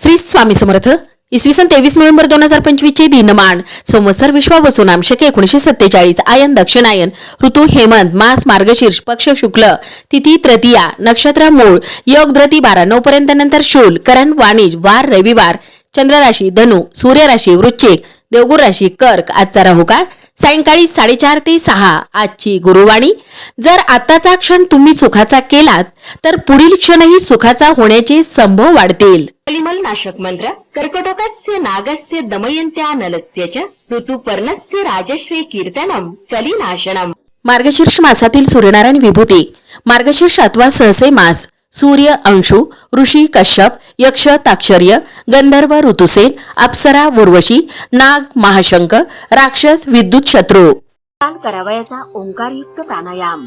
श्री स्वामी समर्थ इसवी सन तेवीस नोव्हेंबर दोन हजार पंचवीस चे दिनमान. संवत्सर विश्वा वसुनाम आमशक एकोणीशे सत्तेचाळीस आयन दक्षिणायन ऋतू हेमंत मास मार्गशीर्ष पक्ष शुक्ल तिथी तृतीया नक्षत्र मूळ योग धृती बारा नऊ पर्यंत नंतर शूल करण वाणिज वार रविवार चंद्र राशी धनु सूर्य राशी वृश्चिक देवगुर राशी कर्क आजचा राहुकाळ सायंकाळी साडेचार ते सहा आजची गुरुवाणी. जर आताचा क्षण तुम्ही सुखाचा केलात तर पुढील क्षणही सुखाचा होण्याचे संभव वाढतील. कलिमल नाशक मंत्र कर्कटकस्य नागस्य दमयन्त्या नलस्य च ऋतुपर्णस्य राजश्री कीर्तनम कलिनाशनम. मार्गशीर्ष मासातील सूर्यनारायण विभूती. मार्गशीर्ष अथवा सहसे मास. सूर्य अंशु ऋषी कश्यप यक्ष ताक्षर्य गंधर्व ऋतुसेन अप्सरा उर्वशी नाग महाशंक राक्षस विद्युत शत्रू. करावयाचा ओंकारयुक्त प्राणायाम.